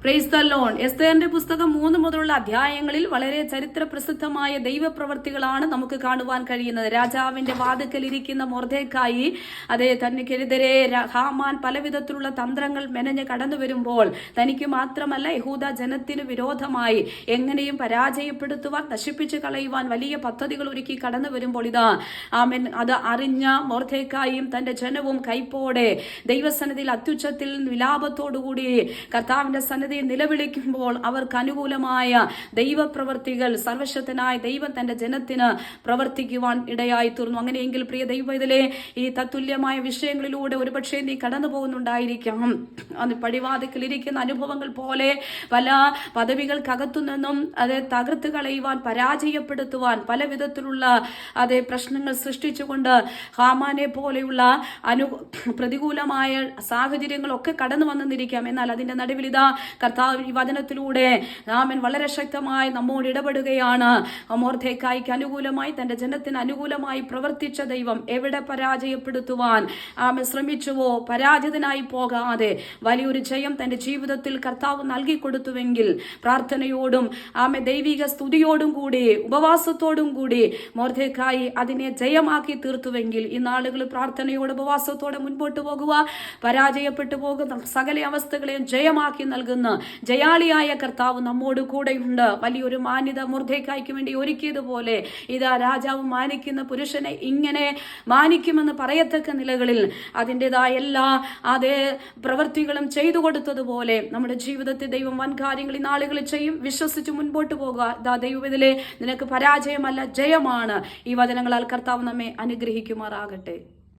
Praise the loan എസ്തേറിന്റെ പുസ്തകം മൂന്ന് മുതലുള്ള അധ്യായങ്ങളിൽ വളരെ ചരിത്ര പ്രസിദ്ധമായ ദൈവപ്രവർത്തികളാണ് നമുക്ക് കാണുവാൻ കഴിയുന്നത്. രാജാവിന്റെ വാതുക്കൽ ഇരിക്കുന്ന മൊർദേക്കായി അതെ തനിക്കെതിരെ ഹാമാൻ പലവിധത്തിലുള്ള തന്ത്രങ്ങൾ മെനഞ്ഞ് കടന്നു വരുമ്പോൾ തനിക്ക് മാത്രമല്ല യഹൂദ ജനത്തിന് വിരോധമായി എങ്ങനെയും പരാജയപ്പെടുത്തുവാൻ നശിപ്പിച്ചു കളയുവാൻ വലിയ പദ്ധതികൾ ഒരുക്കി കടന്നു വരുമ്പോൾ ഇതാ ആമൻ അത് അറിഞ്ഞ മൊർദേക്കായും തന്റെ ജനവും കൈപ്പോടെ ദൈവസന്നിധിയിൽ അത്യുച്ചത്തിൽ വിലാപത്തോടുകൂടി കർത്താവിന്റെ സന്നിധിയിൽ നിലവിളിക്കുമ്പോൾ അവർക്ക് അനുകൂലമായ ദൈവപ്രവർത്തികൾ സർവശക്തനായ ദൈവം തന്റെ ജനത്തിന് പ്രവർത്തിക്കുവാൻ ഇടയായി തീർന്നു. അങ്ങനെയെങ്കിൽ പ്രിയ ദൈവ ഇതിലെ ഈ തത്തുല്യമായ വിഷയങ്ങളിലൂടെ ഒരുപക്ഷെ നീ കടന്നു പോകുന്നുണ്ടായിരിക്കാം അത് പടിവാതിക്കൽ ഇരിക്കുന്ന അനുഭവങ്ങൾ പോലെ പല പദവികൾക്കകത്തു നിന്നും അത് തകർത്ത് കളയുവാൻ പരാജയപ്പെടുത്തുവാൻ പല വിധത്തിലുള്ള അതെ പ്രശ്നങ്ങൾ സൃഷ്ടിച്ചുകൊണ്ട് ഹാമാനെ പോലെയുള്ള അനു പ്രതികൂലമായ സാഹചര്യങ്ങളൊക്കെ കടന്നു വന്നിരിക്കാം. എന്നാൽ അതിന്റെ നടുവിൽ ഇതാ കർത്താവ് ഈ വചനത്തിലൂടെ രാമൻ വളരെ ശക്തമായി നമ്മോട് ഇടപെടുകയാണ്. അമോർദ്ധേക്കായിക്ക് അനുകൂലമായി തന്റെ ജനത്തിന് അനുകൂലമായി പ്രവർത്തിച്ച ദൈവം എവിടെ പരാജയപ്പെടുത്തുവാൻ ആമെ ശ്രമിച്ചുവോ? പരാജിതനായി പോകാതെ വലിയൊരു ജയം തന്റെ ജീവിതത്തിൽ കർത്താവ് നൽകി കൊടുത്തുവെങ്കിൽ പ്രാർത്ഥനയോടും ആമെ ദൈവിക സ്തുതിയോടും കൂടി ഉപവാസത്തോടും കൂടി മോർദ്ധേക്കായി അതിനെ ജയമാക്കി തീർത്തുവെങ്കിൽ ഈ നാളുകൾ പ്രാർത്ഥനയോട് ഉപവാസത്തോടെ മുൻപോട്ട് പോകുക പരാജയപ്പെട്ടു പോകുന്ന സകല അവസ്ഥകളെയും ജയമാക്കി നൽകുന്ന ജയാളിയായ കർത്താവ് നമ്മോട് കൂടെയുണ്ട്. വലിയൊരു മാന്യത മുർദ്ധേക്കായ്ക്ക് വേണ്ടി ഒരുക്കിയതുപോലെ ഇതാ രാജാവ് മാനിക്കുന്ന പുരുഷനെ ഇങ്ങനെ മാനിക്കുമെന്ന് പറയത്തക്ക നിലകളിൽ അതിന്റെതായ എല്ലാ അതേ പ്രവൃത്തികളും ചെയ്തു കൊടുത്തതുപോലെ നമ്മുടെ ജീവിതത്തിൽ ദൈവം വൻ കാര്യങ്ങൾ ഈ നാളുകളിൽ ചെയ്യും. വിശ്വസിച്ച് മുൻപോട്ട് പോകുക. ഇതാ ദൈവത്തിലെ നിനക്ക് പരാജയമല്ല ജയമാണ്. ഈ വചനങ്ങളാൽ കർത്താവ് നമ്മെ അനുഗ്രഹിക്കുമാറാകട്ടെ.